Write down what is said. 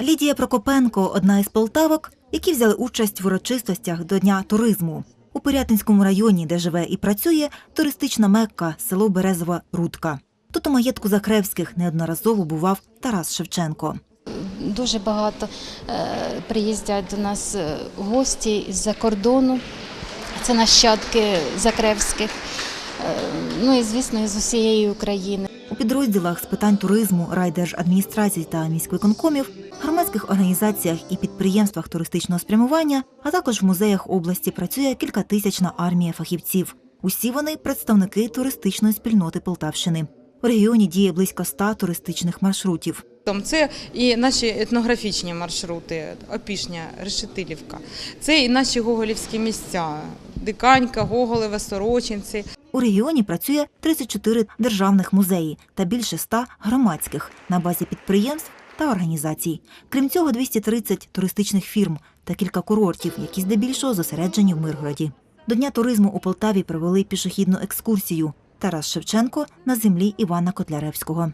Лідія Прокопенко одна із полтавок, які взяли участь в урочистостях до Дня туризму. У Пирятинському районі, де живе і працює, туристична мекка село Березова Рудка. Тут у маєтку Закревських неодноразово бував Тарас Шевченко. Дуже багато е, приїздять до нас е, гості з-за кордону. Це нащадки Закревських. Е, ну і звісно, з усієї України. У підрозділах з питань туризму, райдержадміністрацій та міськвиконкомів, громадських організаціях і підприємствах туристичного спрямування, а також в музеях області працює кількатисячна армія фахівців. Усі вони представники туристичної спільноти Полтавщини. У регіоні діє близько ста туристичних маршрутів. Це і наші етнографічні маршрути, Опішня, Решетилівка. Це і наші гоголівські місця, Диканька, Гоголеве, Сорочинці. У регіоні працює 34 державних музеї та більше ста громадських на базі підприємств та організацій. Крім цього, 230 туристичних фірм та кілька курортів, які здебільшого зосереджені в Миргороді. До Дня туризму у Полтаві провели пішохідну екскурсію Тарас Шевченко на землі Івана Котляревського.